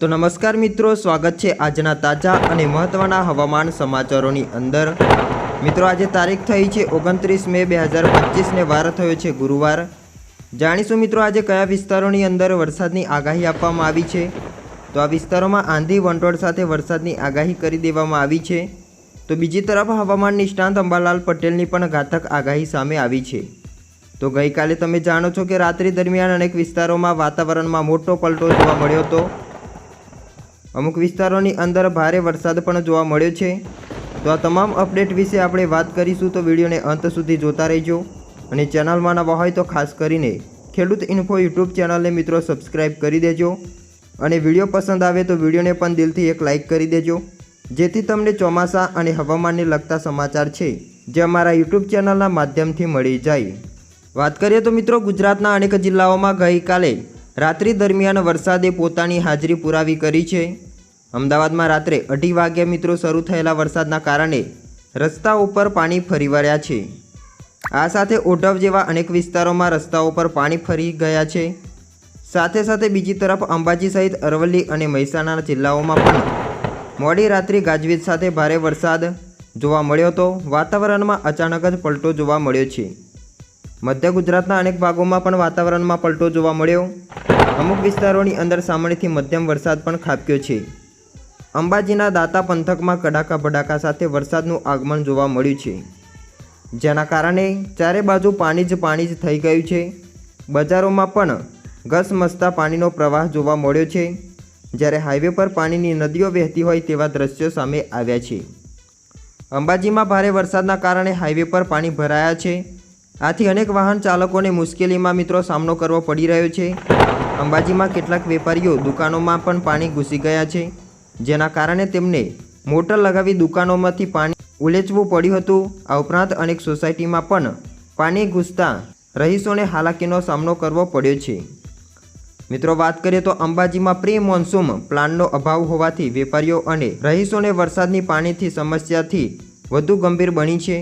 તો નમસ્કાર મિત્રો, સ્વાગત છે આજના તાજા અને મહત્ત્વના હવામાન સમાચારોની અંદર. મિત્રો, આજે તારીખ થઈ છે ઓગણત્રીસ મે બે હજાર પચીસને વાર થયો છે ગુરુવાર. જાણીશું મિત્રો, આજે કયા વિસ્તારોની અંદર વરસાદની આગાહી આપવામાં આવી છે? તો આ વિસ્તારોમાં આંધી વંટોળ સાથે વરસાદની આગાહી કરી દેવામાં આવી છે. તો બીજી તરફ હવામાન નિષ્ણાંત અંબાલાલ પટેલની પણ ઘાતક આગાહી સામે આવી છે. તો ગઈકાલે તમે જાણો છો કે રાત્રિ દરમિયાન અનેક વિસ્તારોમાં વાતાવરણમાં મોટો પલટો જોવા મળ્યો હતો. અમુક વિસ્તારોની અંદર ભારે વરસાદ પણ જોવા મળ્યો છે. તો આ તમામ અપડેટ વિશે આપણે વાત કરીશું તો વિડીયોને અંત સુધી જોતા રહેજો. અને ચેનલમાં નવા હોય તો ખાસ કરીને ખેડૂત ઇન્ફો યુટ્યુબ ચેનલને મિત્રો સબસ્ક્રાઈબ કરી દેજો. અને વીડિયો પસંદ આવે તો વિડીયોને પણ દિલથી એક લાઇક કરી દેજો. જેથી તમને ચોમાસા અને હવામાનને લગતા સમાચાર છે જે અમારા યુટ્યુબ ચેનલના માધ્યમથી મળી જાય. વાત કરીએ તો મિત્રો ગુજરાતના અનેક જિલ્લાઓમાં ગઈકાલે રાત્રિ દરમિયાન વરસાદે પોતાની હાજરી પુરાવી કરી છે. અમદાવાદમાં રાત્રે અઢી વાગ્યા મિત્રો શરૂ થયેલા વરસાદના કારણે રસ્તા ઉપર પાણી ફરી વળ્યા છે. આ સાથે ઓઢવ જેવા અનેક વિસ્તારોમાં રસ્તાઓ પર પાણી ફરી ગયા છે. સાથે સાથે બીજી તરફ અંબાજી સહિત અરવલ્લી અને મહેસાણા જિલ્લાઓમાં પણ મોડી રાત્રિ ગાજવીજ સાથે ભારે વરસાદ જોવા મળ્યો હતો વાતાવરણમાં અચાનક જ પલટો જોવા મળ્યો છે. મધ્ય ગુજરાતના અનેક ભાગોમાં પણ વાતાવરણમાં પલટો જોવા મળ્યો. અમુક વિસ્તારોની અંદર સામાન્યથી મધ્યમ વરસાદ પણ ખાબક્યો છે. અંબાજીના દાતા પંથકમાં કડાકા ભડાકા સાથે વરસાદનું આગમન જોવા મળ્યું છે. જેના કારણે ચારે બાજુ પાણી જ પાણી જ થઈ ગયું છે. બજારોમાં પણ ઘસમસતા પાણીનો પ્રવાહ જોવા મળ્યો છે. જ્યારે હાઈવે પર પાણીની નદીઓ વહેતી હોય તેવા દ્રશ્યો સામે આવ્યા છે. અંબાજીમાં ભારે વરસાદના કારણે હાઈવે પર પાણી ભરાયા છે. આથી અનેક વાહન ચાલકોને મુશ્કેલીમાં મિત્રો સામનો કરવો પડી રહ્યો છે. અંબાજીમાં કેટલાક વેપારીઓ દુકાનોમાં પણ પાણી ઘૂસી ગયા છે. જેના કારણે તેમને મોટર લગાવી દુકાનોમાંથી પાણી ઉલેચવું પડ્યું હતું. આ ઉપરાંત અનેક સોસાયટીમાં પણ પાણી ઘૂસતા રહીશોને હાલાકીનો સામનો કરવો પડ્યો છે. મિત્રો, વાત કરીએ તો અંબાજીમાં પ્રી મોન્સૂન પ્લાનનો અભાવ હોવાથી વેપારીઓ અને રહીશોને વરસાદની પાણીથી સમસ્યાથી વધુ ગંભીર બની છે.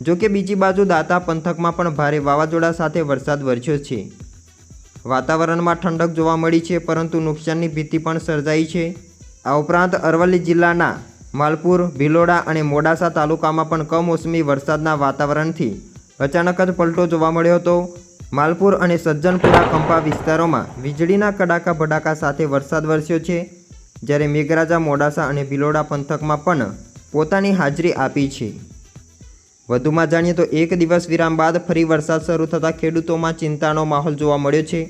જો કે બીજી બાજુ દાતા પંથકમાં પણ ભારે વાવાઝોડા સાથે વરસાદ વરસ્યો છે. વાતાવરણમાં ઠંડક જોવા મળી છે, પરંતુ નુકસાનની ભીતિ પણ સર્જાઈ છે. આ ઉપરાંત અરવલ્લી જિલ્લાના માલપુર, ભિલોડા અને મોડાસા તાલુકામાં પણ કમોસમી વરસાદના વાતાવરણથી અચાનક જ પલટો જોવા મળ્યો હતો. માલપુર અને સજ્જનપુરા કંપા વિસ્તારોમાં વીજળીના કડાકા ભડાકા સાથે વરસાદ વરસ્યો છે, જ્યારે મેઘરાજા, મોડાસા અને ભિલોડા પંથકમાં પણ પોતાની હાજરી આપી છે. વધુમાં જાણીએ તો એક દિવસ વિરામ બાદ ફરી વરસાદ શરૂ થતાં ખેડૂતોમાં ચિંતાનો માહોલ જોવા મળ્યો છે.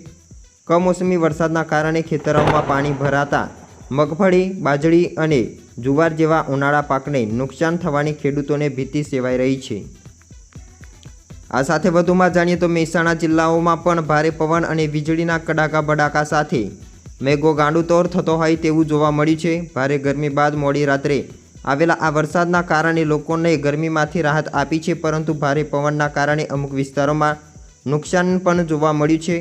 કમોસમી વરસાદના કારણે ખેતરોમાં પાણી ભરાતા મગફળી, બાજરી અને જુવાર જેવા ઉનાળા પાકને નુકસાન થવાની ખેડૂતોને ભીતિ સેવાઈ રહી છે. આ સાથે વધુમાં જાણીએ તો મહેસાણા જિલ્લાઓમાં પણ ભારે પવન અને વીજળીના કડાકા બડાકા સાથે મેઘો ગાંડુતોર થતો હોય તેવું જોવા મળ્યું છે. ભારે ગરમી બાદ મોડી રાત્રે આવેલા આ વરસાદના કારણે લોકોને ગરમીમાંથી રાહત આપી છે, પરંતુ ભારે પવનના કારણે અમુક વિસ્તારોમાં નુકસાન પણ જોવા મળ્યું છે.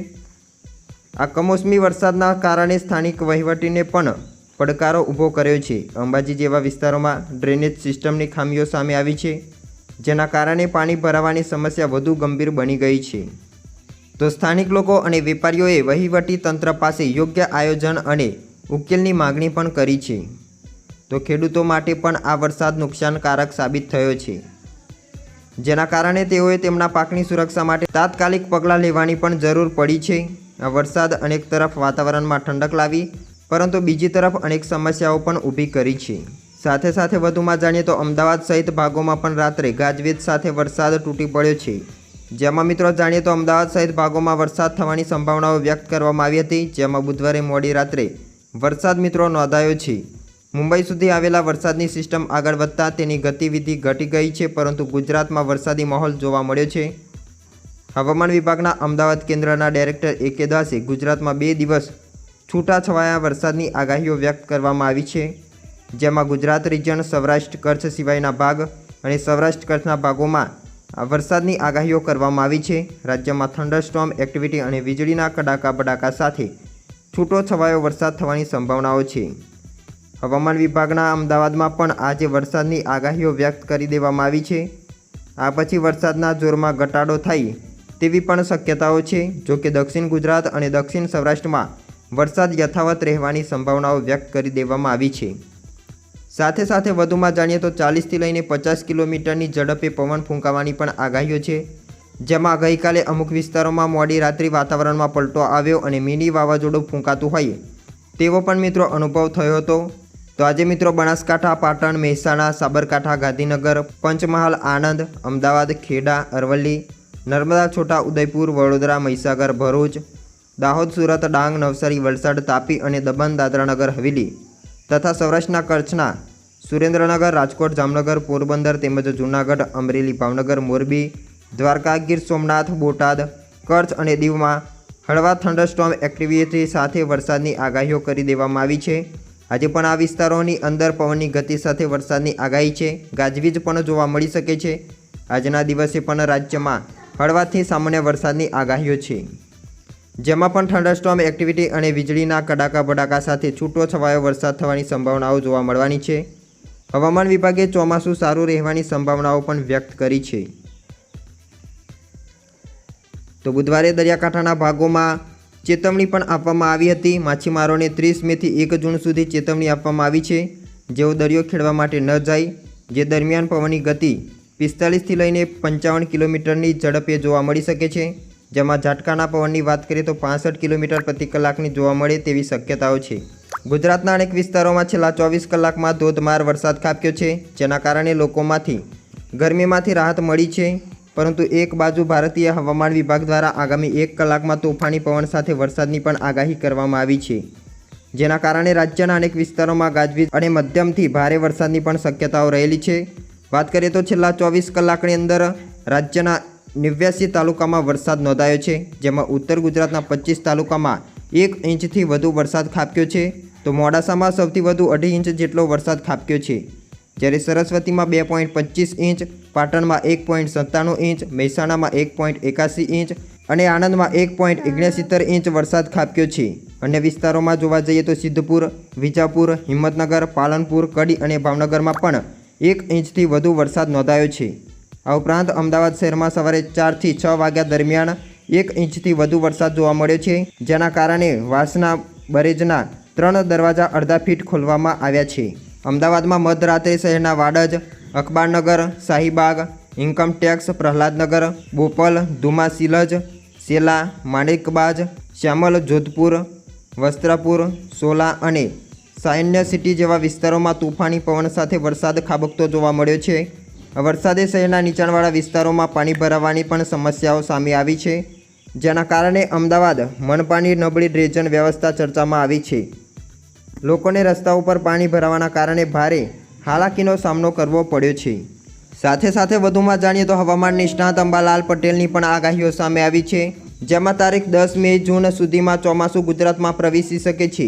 આ કમોસમી વરસાદના કારણે સ્થાનિક વહીવટીને પણ પડકારો ઊભો કર્યો છે. અંબાજી જેવા વિસ્તારોમાં ડ્રેનેજ સિસ્ટમની ખામીઓ સામે આવી છે, જેના કારણે પાણી ભરાવાની સમસ્યા વધુ ગંભીર બની ગઈ છે. તો સ્થાનિક લોકો અને વેપારીઓએ વહીવટી તંત્ર પાસે યોગ્ય આયોજન અને ઉકેલની માગણી પણ કરી છે. તો ખેડૂતો માટે પણ આ વરસાદ નુકસાનકારક સાબિત થયો છે. જેના કારણે તેઓએ તેમના પાકની સુરક્ષા માટે તાત્કાલિક પગલાં લેવાની પણ જરૂર પડી છે. આ વરસાદ અનેક તરફ વાતાવરણમાં ઠંડક લાવી, પરંતુ બીજી તરફ અનેક સમસ્યાઓ પણ ઊભી કરી છે. સાથે સાથે વધુમાં જાણીએ તો અમદાવાદ સહિત ભાગોમાં પણ રાત્રે ગાજવીજ સાથે વરસાદ તૂટી પડ્યો છે. જેમાં મિત્રો જાણીએ તો અમદાવાદ સહિત ભાગોમાં વરસાદ થવાની સંભાવનાઓ વ્યક્ત કરવામાં આવી હતી, જેમાં બુધવારે મોડી રાત્રે વરસાદ મિત્રો નોંધાયો છે. મુંબઈ સુધી આવેલા વરસાદની સિસ્ટમ આગળ વધતા તેની ગતિવિધિ ઘટી ગઈ છે, પરંતુ ગુજરાતમાં વરસાદી માહોલ જોવા મળ્યો છે. હવામાન વિભાગના અમદાવાદ કેન્દ્રના ડાયરેક્ટર એ દાસે ગુજરાતમાં બે દિવસ છૂટાછવાયા વરસાદની આગાહીઓ વ્યક્ત કરવામાં આવી છે. જેમાં ગુજરાત રિજન, સૌરાષ્ટ્ર કચ્છ સિવાયના ભાગ અને સૌરાષ્ટ્ર કચ્છના ભાગોમાં વરસાદની આગાહીઓ કરવામાં આવી છે. રાજ્યમાં થંડરસ્ટોમ એક્ટિવિટી અને વીજળીના કડાકા બડાકા સાથે છૂટો છવાયો વરસાદ થવાની સંભાવનાઓ છે. હવામાન વિભાગના અમદાવાદમાં પણ આજે વરસાદની આગાહીઓ વ્યક્ત કરી દેવામાં આવી છે. આ પછી વરસાદના જોરમાં ઘટાડો થાય તેવી પણ શક્યતાઓ છે. જો કે દક્ષિણ ગુજરાત અને દક્ષિણ સૌરાષ્ટ્રમાં વરસાદ યથાવત રહેવાની સંભાવનાઓ વ્યક્ત કરી દેવામાં આવી છે. સાથે સાથે વધુમાં જાણીએ તો ચાલીસથી લઈને પચાસ કિલોમીટરની ઝડપે પવન ફૂંકાવાની પણ આગાહીઓ છે. જેમાં ગઈકાલે અમુક વિસ્તારોમાં મોડી રાત્રિ વાતાવરણમાં પલટો આવ્યો અને મિની વાવાઝોડું ફૂંકાતું હોય તેવો પણ મિત્રો અનુભવ થયો હતો. તો આજે મિત્રો બનાસકાંઠા, પાટણ, મહેસાણા, સાબરકાંઠા, ગાંધીનગર, પંચમહાલ, આણંદ, અમદાવાદ, ખેડા, અરવલ્લી, નર્મદા, છોટા ઉદયપુર, વડોદરા, મહીસાગર, ભરૂચ, દાહોદ, સુરત, ડાંગ, નવસારી, વલસાડ, તાપી અને દમણ, દાદરાનગર, હવેલી તથા સૌરાષ્ટ્રના કચ્છના સુરેન્દ્રનગર, રાજકોટ, જામનગર, પોરબંદર તેમજ જૂનાગઢ, અમરેલી, ભાવનગર, મોરબી દ્વારકા ગીર સોમનાથ, બોટાદ, કચ્છ અને દીવમાં હળવા થંડરસ્ટોમ એક્ટિવિટી સાથે વરસાદની આગાહીઓ કરી દેવામાં આવી છે. આજે પણ આ વિસ્તારોની અંદર પવનની ગતિ સાથે વરસાદની આગાહી છે. ગાજવીજ પણ જોવા મળી શકે છે. આજના દિવસે પણ રાજ્યમાં હળવાથી સામાન્ય વરસાદની આગાહીઓ છે. જેમાં પણ થંડરસ્ટોમ એક્ટિવિટી અને વીજળીના કડાકા ભડાકા સાથે છૂટો છવાયો વરસાદ થવાની સંભાવનાઓ જોવા મળવાની છે. હવામાન વિભાગે ચોમાસું સારું રહેવાની સંભાવનાઓ પણ વ્યક્ત કરી છે. તો બુધવારે દરિયાકાંઠાના ભાગોમાં ચેતવણી પણ આપવામાં આવી હતી. માછીમારોને ત્રીસ મેથી એક જૂન સુધી ચેતવણી આપવામાં આવી છે. જેઓ દરિયો ખેડવા માટે ન જાય, જે દરમિયાન પવનની ગતિ પિસ્તાલીસથી લઈને પંચાવન કિલોમીટરની ઝડપે જોવા મળી શકે છે. જેમાં ઝાટકાના પવનની વાત કરીએ તો પાસઠ કિલોમીટર પ્રતિ કલાકની જોવા મળે તેવી શક્યતાઓ છે. ગુજરાતના અનેક વિસ્તારોમાં છેલ્લા ચોવીસ કલાકમાં ધોધમાર વરસાદ ખાબક્યો છે, જેના કારણે લોકોમાંથી ગરમીમાંથી રાહત મળી છે. પરંતુ એક બાજુ ભારતીય હવામાન વિભાગ દ્વારા આગામી એક કલાકમાં તોફાની પવન સાથે વરસાદની પણ આગાહી કરવામાં આવી છે. જેના કારણે રાજ્યના અનેક વિસ્તારોમાં ગાજવીજ અને મધ્યમથી ભારે વરસાદની પણ શક્યતાઓ રહેલી છે. વાત કરીએ તો છેલ્લા ચોવીસ કલાકની અંદર રાજ્યના નેવ્યાસી તાલુકામાં વરસાદ નોંધાયો છે, જેમાં ઉત્તર ગુજરાતના પચીસ તાલુકામાં એક ઇંચથી વધુ વરસાદ ખાબક્યો છે. તો મોડાસામાં સૌથી વધુ અઢી ઇંચ જેટલો વરસાદ ખાબક્યો છે. જ્યારે સરસ્વતીમાં બે પોઈન્ટ પચીસ ઇંચ પાટણમાં એક પોઈન્ટ સત્તાણું ઇંચ, મહેસાણામાં એક પોઈન્ટ એકાસી ઇંચ અને આણંદમાં એક પોઈન્ટ ઓગણસિત્તેર ઇંચ વરસાદ ખાબક્યો છે. અન્ય વિસ્તારોમાં જોવા જઈએ તો સિદ્ધપુર, વિજાપુર, હિંમતનગર, પાલનપુર, કડી અને ભાવનગરમાં પણ એક ઇંચથી વધુ વરસાદ નોંધાયો છે. આ ઉપરાંત અમદાવાદ શહેરમાં સવારે ચારથી છ વાગ્યા દરમિયાન એક ઇંચથી વધુ વરસાદ જોવા મળ્યો છે, જેના કારણે વાસના બરેજના ત્રણ દરવાજા અડધા ફીટ ખોલવામાં આવ્યા છે. અમદાવાદમાં મધરાત્રે શહેરના વાડજ અખબારનગર શાહીબાગ ઇન્કમટેક્સ પ્રહલાદનગર, બોપલ ધુમાસિલજ સેલા, માણેકબાજ, શ્યામલ, જોધપુર, વસ્ત્રાપુર, સોલા અને સાયન્ય સિટી જેવા વિસ્તારોમાં તોફાની પવન સાથે વરસાદ ખાબકતો જોવા મળ્યો છે. વરસાદે શહેરના નીચાણવાળા વિસ્તારોમાં પાણી ભરાવાની પણ સમસ્યાઓ સામે આવી છે, જેના કારણે અમદાવાદ, મનપાની નબળી ડ્રેજન વ્યવસ્થા ચર્ચામાં આવી છે. લોકોને રસ્તા ઉપર પાણી ભરાવાના કારણે ભારે હાલાકીનો સામનો કરવો પડ્યો છે. સાથે સાથે વધુમાં જાણીએ તો હવામાન નિષ્ણાત અંબાલાલ પટેલની પણ આગાહીઓ સામે આવી છે, જેમાં તારીખ દસ મે જૂન સુધીમાં ચોમાસું ગુજરાતમાં પ્રવેશી શકે છે.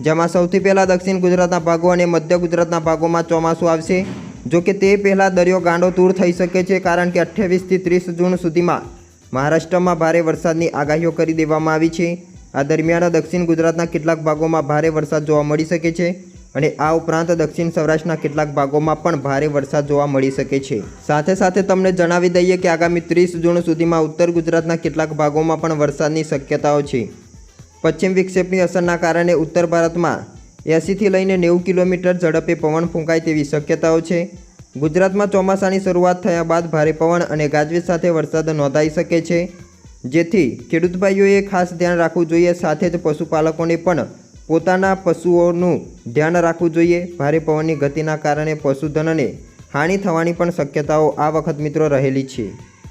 જેમાં સૌથી પહેલાં દક્ષિણ ગુજરાતના ભાગો અને મધ્ય ગુજરાતના ભાગોમાં ચોમાસું આવશે, જો કે તે પહેલાં દરિયો ગાંડો દૂર થઈ શકે છે, કારણ કે અઠ્યાવીસથી ત્રીસ જૂન સુધીમાં મહારાષ્ટ્રમાં ભારે વરસાદની આગાહીઓ કરી દેવામાં આવી છે. આ દરમિયાન દક્ષિણ ગુજરાતના કેટલાક ભાગોમાં ભારે વરસાદ જોવા મળી શકે છે. અને આ ઉપરાંત દક્ષિણ સૌરાષ્ટ્રના કેટલાક ભાગોમાં પણ ભારે વરસાદ જોવા મળી શકે છે. સાથે સાથે તમને જણાવી દઈએ કે આગામી ત્રીસ જૂન સુધીમાં ઉત્તર ગુજરાતના કેટલાક ભાગોમાં પણ વરસાદની શક્યતાઓ છે. પશ્ચિમ વિક્ષેપની અસરના કારણે ઉત્તર ભારતમાં એંસીથી લઈને નેવું કિલોમીટર ઝડપે પવન ફૂંકાય તેવી શક્યતાઓ છે. ગુજરાતમાં ચોમાસાની શરૂઆત થયા બાદ ભારે પવન અને ગાજવીજ સાથે વરસાદ નોંધાઈ શકે છે. જેથી ખેડૂત ભાઈઓએ ખાસ ધ્યાન રાખવું જોઈએ, સાથે જ પશુપાલકોને પણ પોતાના પશુઓનું ધ્યાન રાખવું જોઈએ. ભારે પવનની ગતિના કારણે પશુધનને હાનિ થવાની પણ શક્યતાઓ આ વખત મિત્રો રહેલી છે.